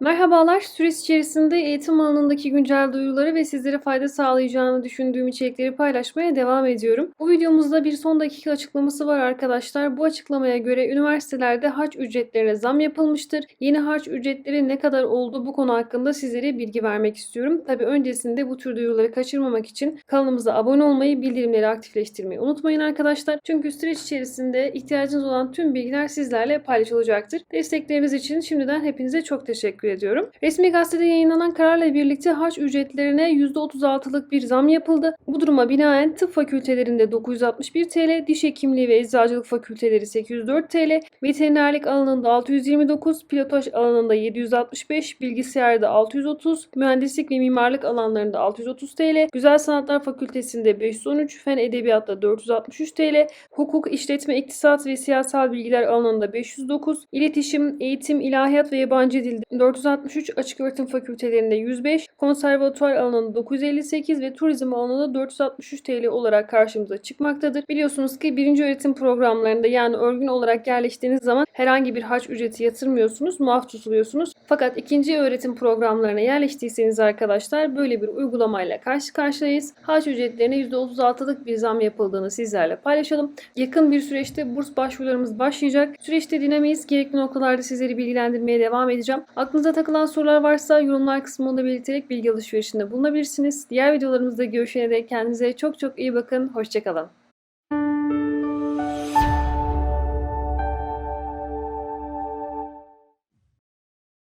Merhabalar, süreç içerisinde eğitim alanındaki güncel duyuruları ve sizlere fayda sağlayacağını düşündüğüm içerikleri paylaşmaya devam ediyorum. Bu videomuzda bir son dakika açıklaması var arkadaşlar. Bu açıklamaya göre üniversitelerde harç ücretlerine zam yapılmıştır. Yeni harç ücretleri ne kadar oldu bu konu hakkında sizlere bilgi vermek istiyorum. Tabi öncesinde bu tür duyuruları kaçırmamak için kanalımıza abone olmayı, bildirimleri aktifleştirmeyi unutmayın arkadaşlar. Çünkü süreç içerisinde ihtiyacınız olan tüm bilgiler sizlerle paylaşılacaktır. Destekleriniz için şimdiden hepinize çok teşekkür ediyorum. Resmi gazetede yayınlanan kararla birlikte harç ücretlerine %36'lık bir zam yapıldı. Bu duruma binaen tıp fakültelerinde 961 TL, diş hekimliği ve eczacılık fakülteleri 804 TL, veterinerlik alanında 629, pilotaj alanında 765, bilgisayarda 630, mühendislik ve mimarlık alanlarında 630 TL, güzel sanatlar fakültesinde 513, fen edebiyatta 463 TL, hukuk, işletme, iktisat ve siyasal bilgiler alanında 509, iletişim, eğitim, ilahiyat ve yabancı dilde 463, açık öğretim fakültelerinde 105, konservatuvar alanında 958 ve turizm alanında 463 TL olarak karşımıza çıkmaktadır. Biliyorsunuz ki birinci öğretim programlarında yani örgün olarak yerleştiğiniz zaman herhangi bir harç ücreti yatırmıyorsunuz, muaf tutuluyorsunuz. Fakat ikinci öğretim programlarına yerleştiyseniz arkadaşlar böyle bir uygulamayla karşı karşıyayız. Harç ücretlerine %36'lık bir zam yapıldığını sizlerle paylaşalım. Yakın bir süreçte burs başvurularımız başlayacak. Süreçte dinamiyiz. Gerekli noktalarda sizleri bilgilendirmeye devam edeceğim. Aklınıza takılan sorular varsa yorumlar kısmında belirterek bilgi alışverişinde bulunabilirsiniz. Diğer videolarımızda görüşene dek kendinize çok çok iyi bakın. Hoşçakalın.